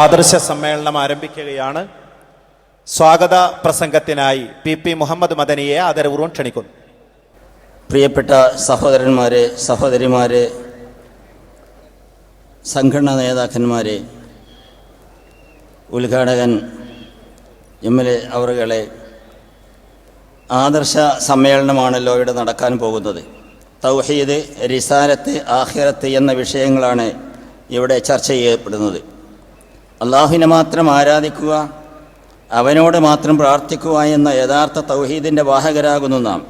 ആദർശ സമ്മേളനം ആരംഭിക്കുകയാണ്. സ്വാഗത പ്രസംഗത്തിനായി പി പി മുഹമ്മദ് മദനിയെ ആദരപൂർവം ക്ഷണിക്കുന്നു. പ്രിയപ്പെട്ട സഹോദരന്മാരെ സഹോദരിമാരെ സംഘടനാ നേതാക്കന്മാരെ ഉദ്ഘാടകൻ എം എൽ എ അവറുകളെ ആദർശ സമ്മേളനമാണല്ലോ ഇവിടെ നടക്കാൻ പോകുന്നത്. തൗഹീദ് റിസാലത്ത് ആഖിറത്ത് എന്ന വിഷയങ്ങളാണ് ഇവിടെ ചർച്ച ചെയ്യപ്പെടുന്നത്. അള്ളാഹുവിനെ മാത്രം ആരാധിക്കുക അവനോട് മാത്രം പ്രാർത്ഥിക്കുക എന്ന യഥാർത്ഥ തൗഹീദിന്റെ വാഹകരാകുന്നു നാം.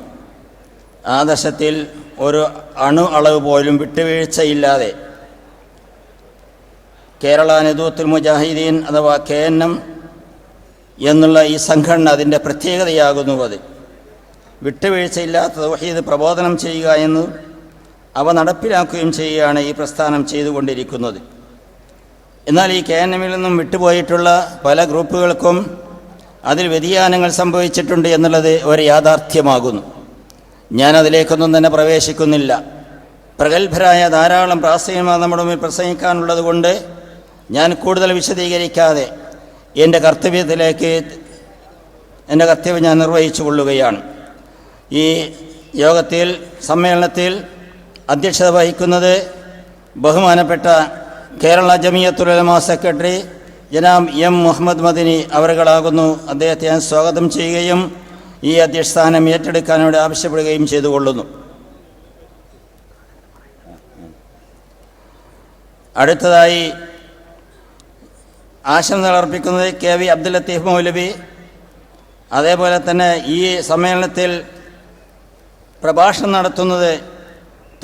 ആദർശത്തിൽ ഒരു അണു അളവ് പോലും വിട്ടുവീഴ്ചയില്ലാതെ കേരള നെതൂത്തുൽ മുജാഹിദീൻ അഥവാ കെ എൻ എം എന്നുള്ള ഈ സംഘടന അതിന്റെ പ്രത്യേകതയാകുന്നു അത്. വിട്ടുവീഴ്ചയില്ലാത്ത തൗഹീദ് പ്രബോധനം ചെയ്യുക എന്ന് അവ നടപ്പിലാക്കുകയും ചെയ്യുകയാണ് ഈ പ്രസ്ഥാനം ചെയ്തുകൊണ്ടിരിക്കുന്നത്. എന്നാൽ ഈ കെ എൻ എമ്മിൽ നിന്നും വിട്ടുപോയിട്ടുള്ള പല ഗ്രൂപ്പുകൾക്കും അതിൽ വ്യതിയാനങ്ങൾ സംഭവിച്ചിട്ടുണ്ട് എന്നുള്ളത് ഒരു യാഥാർത്ഥ്യമാകുന്നു. ഞാൻ അതിലേക്കൊന്നും തന്നെ പ്രവേശിക്കുന്നില്ല. പ്രഗത്ഭരായ ധാരാളം പ്രാസ്യമാണ് നമ്മുടെ മുമ്പിൽ പ്രസംഗിക്കാനുള്ളത് കൊണ്ട് ഞാൻ കൂടുതൽ വിശദീകരിക്കാതെ എന്റെ കർത്തവ്യത്തിലേക്ക് എന്റെ കർത്തവ്യം ഞാൻ നിർവഹിച്ചു കൊള്ളുകയാണ്. ഈ യോഗത്തിൽ സമ്മേളനത്തിൽ അധ്യക്ഷത വഹിക്കുന്നത് ബഹുമാനപ്പെട്ട കേരള ജമിയത്തുലമ സെക്രട്ടറി ജനാബ് എം മുഹമ്മദ് മദിനി അവരുകളാകുന്നു. അദ്ദേഹത്തെ ഞാൻ സ്വാഗതം ചെയ്യുകയും ഈ അധ്യക്ഷസ്ഥാനം ഏറ്റെടുക്കാനോട് ആവശ്യപ്പെടുകയും ചെയ്തുകൊള്ളുന്നു. അടുത്തതായി ആശംസകൾ അർപ്പിക്കുന്നത് കെ വി അബ്ദുൽ ലത്തീഫ് മൗലവി. അതേപോലെ തന്നെ ഈ സമ്മേളനത്തിൽ പ്രഭാഷണം നടത്തുന്നത്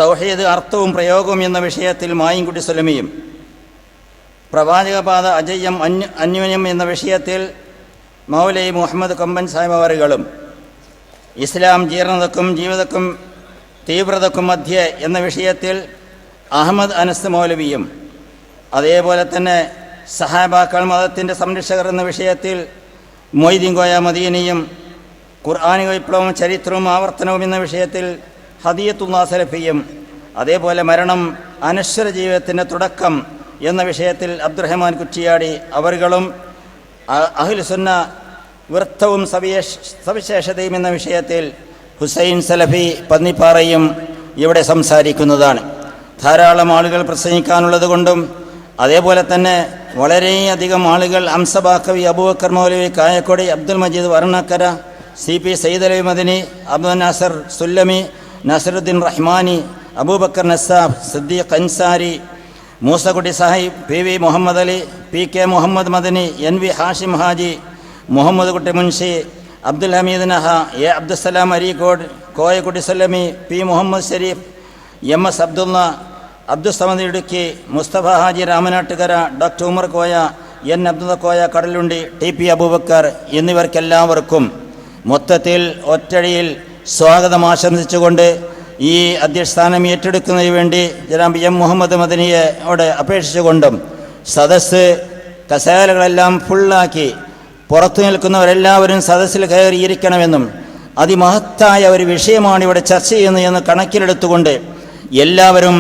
തൗഹീദ് അർത്ഥവും പ്രയോഗവും എന്ന വിഷയത്തിൽ മായിൻകുട്ടി സുലമിയും പ്രവാചകപാത അജയ്യം അന്യ അന്യോന്യം എന്ന വിഷയത്തിൽ മൗലൈ മുഹമ്മദ് കൊമ്പൻ സാഹിബ് ഇസ്ലാം ജീർണതക്കും ജീവിതക്കും തീവ്രതക്കും മധ്യേ എന്ന വിഷയത്തിൽ അഹമ്മദ് അനസ് മൗലവിയും അതേപോലെ തന്നെ സഹാബാക്കൾ മതത്തിന്റെ സംരക്ഷകർ എന്ന വിഷയത്തിൽ മൊയ്തീൻ കോയ മദീനിയും ഖുർആാനിക വിപ്ലവം ചരിത്രവും ആവർത്തനവും എന്ന വിഷയത്തിൽ ഹദിയത്തുല്ലാ സലഫിയും അതേപോലെ മരണം അനശ്വര ജീവിതത്തിന്റെ തുടക്കം എന്ന വിഷയത്തിൽ അബ്ദുറഹ്മാൻ കുറ്റിയാടി അവറുകളും അഹ്ലുസുന്ന വൃത്തവും സവിശേഷ സവിശേഷതയും എന്ന വിഷയത്തിൽ ഹുസൈൻ സലഫി പന്നിപ്പാറയും ഇവിടെ സംസാരിക്കുന്നതാണ്. ധാരാളം ആളുകൾ പ്രസംഗിക്കാനുള്ളത് കൊണ്ടും അതേപോലെ തന്നെ വളരെയധികം ആളുകൾ അംസബാക്കവി Abubakar Moulavi Kayakkodi Abdul Majeed Varnakkara C P Sayyid Madani Abdul Nasar Sullami Nasaruddeen Rahmani Abubakar Nasab Siddique Ansari Moosakutty Sahib P V Muhammad Ali P K Muhammad Madani N V Hashim Haji Muhammad Kutty Munshi Abdul Hameed Naha A Abdussalam Areekode Koyakutty Sullami P Muhammad Shareef M S Abdullah Abdussamad Idukki Musthafa Haji Ramanattukara doctor Umar Koya N Abdullah Koya Kadalundi T P Abubakar എന്നിവർക്കെല്ലാവർക്കും മൊത്തത്തിൽ ഒറ്റഴിയിൽ സ്വാഗതം ആശംസിച്ചുകൊണ്ട് ഈ അധ്യക്ഷസ്ഥാനം ഏറ്റെടുക്കുന്നതിന് വേണ്ടി ജനാബ് M Muhammad മദനിയോട് അപേക്ഷിച്ചുകൊണ്ടും സദസ്സ് കസേലകളെല്ലാം ഫുള്ളാക്കി പുറത്തു നിൽക്കുന്നവരെല്ലാവരും സദസ്സിൽ കയറിയിരിക്കണമെന്നും അതിമഹത്തായ ഒരു വിഷയമാണ് ഇവിടെ ചർച്ച ചെയ്യുന്നത് എന്ന് കണക്കിലെടുത്തുകൊണ്ട് എല്ലാവരും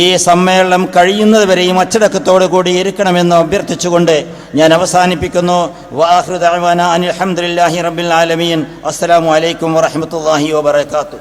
ഈ സമ്മേളനം കഴിയുന്നതുവരെയും അച്ചടക്കത്തോടു കൂടി ഇരിക്കണമെന്ന് അഭ്യർത്ഥിച്ചുകൊണ്ട് ഞാൻ അവസാനിപ്പിക്കുന്നു. വാഹൃദാന അലഹമുല്ലാഹി റബിൻ ആലമീൻ. അസ്സലാമു അലൈക്കും വറഹമത്തല്ലാഹി വബർക്കാത്തു